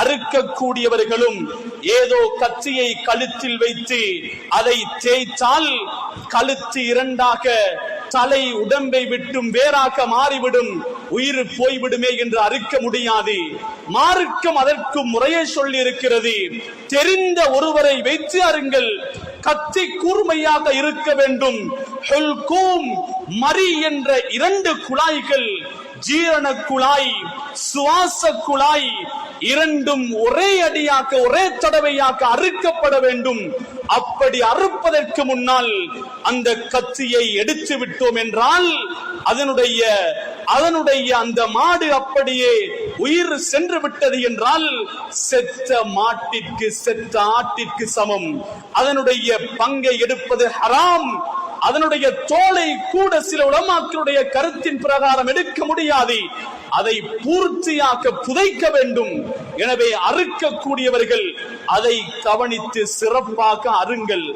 அறுக்கக்கூடியவர்களும் ஏதோ கத்தியை கழுத்தில் வைத்து அதை தேய்த்தால் கழுத்து இரண்டாக தலை உடம்பை விட்டும் வேறாக மாறிவிடும் உயிர் போய்விடுமே என்று அறுக்க முடியாது. மார்க்கம் அதற்கு முறையை சொல்லி இருக்கிறது தெரிந்த ஒருவரை வைத்து அருங்கள். கத்தி கூர்மையாக இருக்க வேண்டும். மரி என்ற இரண்டு குழாய்கள் ஜீரண குழாய் சுவாச குழாய் இரண்டும் ஒரே அடியாக்க ஒரே தடவையாக அறுக்கப்பட வேண்டும். அப்படி அறுப்பதற்கு முன்னால் அந்த கத்தியை எடுத்து விட்டோம் என்றால் அதனுடைய அதனுடைய அந்த மாடு அப்படியே உயிர் சென்று விட்டது என்றால் செத்த மாட்டிற்கு செத்த ஆட்டிற்கு சமம். அதனுடைய பங்கை எடுப்பது ஹராம். அதனுடைய தோலை கூட சில உளமாக்களுடைய கருத்தின் பிரகாரம் எடுக்க முடியாது. அதை பூர்த்தியாக்க புதைக்க வேண்டும். எனவே அறுக்கக்கூடியவர்கள் அதை கவனித்து சிறப்பாக அருங்கள்